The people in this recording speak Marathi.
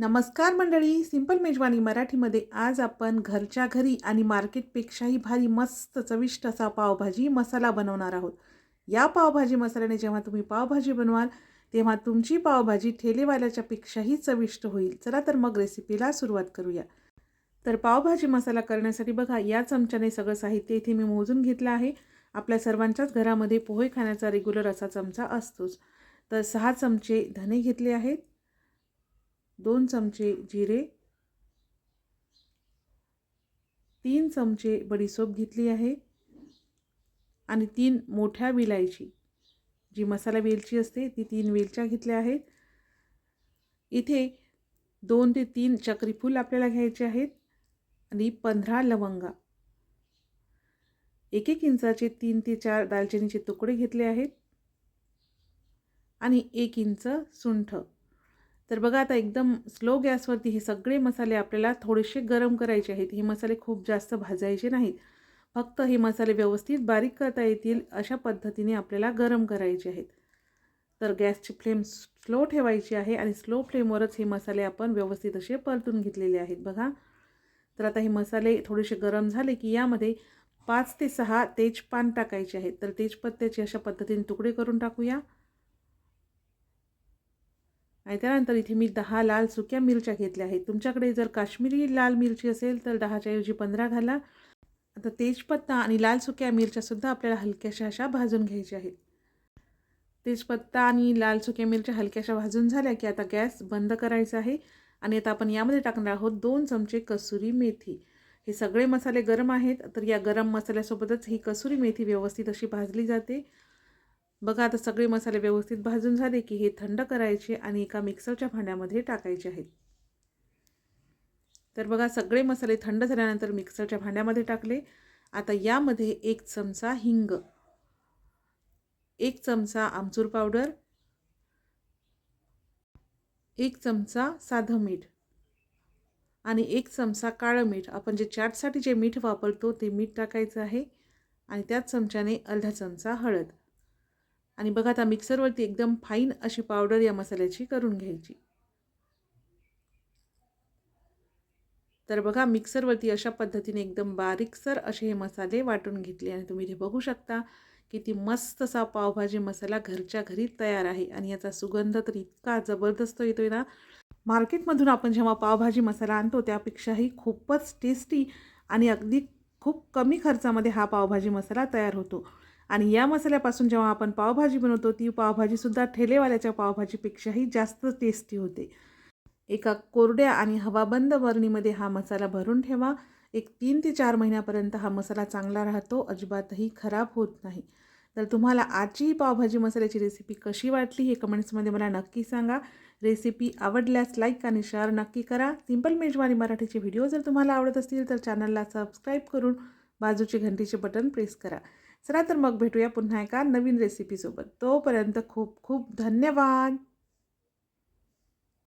नमस्कार मंडळी सिंपल मेजवानी मराठीमध्ये आज आपण घरच्या घरी आणि मार्केटपेक्षाही भारी मस्त चविष्ट असा पावभाजी मसाला बनवणार आहोत. या पावभाजी मसाल्याने जेव्हा तुम्ही पावभाजी बनवाल तेव्हा तुमची पावभाजी ठेलेवाल्याच्या पेक्षाही चविष्ट होईल. चला तर मग रेसिपीला सुरुवात करूया. तर पावभाजी मसाला करण्यासाठी बघा या चमच्याने सगळं साहित्य इथे मी मोजून घेतलं आहे. आपल्या सर्वांच्याच घरामध्ये पोहे खाण्याचा रेग्युलर असा चमचा असतोच. तर सहा चमचे धने घेतले आहेत. दोन चमचे जिरे तीन चमचे बडीसोप घेतली आहे आणि तीन मोठ्या विलायची. जी मसाला वेलची असते ती तीन वेलच्या घेतल्या आहेत. इथे दोन ते तीन चक्रीफूल आपल्याला घ्यायचे आहेत आणि पंधरा लवंगा. एक एक इंचाचे तीन ते चार दालचिनीचे तुकडे घेतले आहेत आणि एक इंच सुंठ. तर बघा आता एकदम स्लो गॅसवरती हे सगळे मसाले आपल्याला थोडेसे गरम करायचे आहेत. हे मसाले खूप जास्त भाजायचे नाहीत. फक्त हे मसाले व्यवस्थित बारीक करता येतील अशा पद्धतीने आपल्याला गरम करायचे आहेत. तर गॅसची फ्लेम स्लो ठेवायची आहे आणि स्लो फ्लेमवरच हे मसाले आपण व्यवस्थित असे परतून घेतलेले आहेत. बघा. तर आता हे मसाले थोडेसे गरम झाले की यामध्ये पाच ते सहा तेजपान टाकायचे आहेत. तर तेजपत्त्याचे अशा पद्धतीने तुकडे करून टाकूया. आणि त्यानंतर इथे मी दहा लाल सुक्या मिरच्या घेतल्या आहेत. तुमच्याकडे जर काश्मीरी लाल मिरची असेल तर दहाच्या ऐवजी पंधरा घाला. आता तेजपत्ता आणि लाल सुक्या मिरच्यासुद्धा आपल्याला हलक्याशा अशा भाजून घ्यायच्या आहेत. तेजपत्ता आणि लाल सुक्या मिरच्या हलक्याशा भाजून झाल्या की आता गॅस बंद करायचा आहे आणि आता आपण यामध्ये टाकणार आहोत दोन चमचे कसुरी मेथी. हे सगळे मसाले गरम आहेत तर या गरम मसाल्यासोबतच ही कसुरी मेथी व्यवस्थित अशी भाजली जाते. बघा आता सगळे मसाले व्यवस्थित भाजून झाले की हे थंड करायचे आणि एका मिक्सरच्या भांड्यामध्ये टाकायचे आहेत. तर बघा सगळे मसाले थंड झाल्यानंतर मिक्सरच्या भांड्यामध्ये टाकले. आता यामध्ये एक चमचा हिंग एक चमचा आमचूर पावडर एक चमचा साधं मीठ आणि एक चमचा काळं मीठ. आपण जे चाटसाठी जे मीठ वापरतो ते मीठ टाकायचं आहे आणि त्याच चमच्याने अर्धा चमचा हळद. आणि बघा आता मिक्सरवरती एकदम फाईन अशी पावडर या मसाल्याची करून घ्यायची. तर बघा मिक्सरवरती अशा पद्धतीने एकदम बारीकसर असे हे मसाले वाटून घेतले आणि तुम्ही हे बघू शकता किती मस्त असा पावभाजी मसाला घरच्या घरी तयार आहे आणि याचा सुगंध तर इतका जबरदस्त येतोय ना. मार्केटमधून आपण जेव्हा पावभाजी मसाला आणतो त्यापेक्षाही खूपच टेस्टी आणि अगदी खूप कमी खर्चामध्ये हा पावभाजी मसाला तयार होतो. आणि या मसाल्यापासून जेव्हा आपण पावभाजी बनवतो ती पावभाजीसुद्धा ठेलेवाल्याच्या पावभाजीपेक्षाही जास्त टेस्टी होते. एका कोरड्या आणि हवाबंद बरणीमध्ये हा मसाला भरून ठेवा. एक तीन ते चार महिन्यापर्यंत हा मसाला चांगला राहतो अजिबातही खराब होत नाही. तर तुम्हाला आजची ही पावभाजी मसाल्याची रेसिपी कशी वाटली हे कमेंट्समध्ये मला नक्की सांगा. रेसिपी आवडल्यास लाईक आणि शेअर नक्की करा. सिंपल मेजवानी मराठीचे व्हिडिओ जर तुम्हाला आवडत असतील तर चॅनलला सबस्क्राईब करून बाजूचे घंटीचे बटन प्रेस करा. चला तर मग भेटूया पुन्हा एका नवीन रेसिपीसोबत तोपर्यंत खूप खूप धन्यवाद.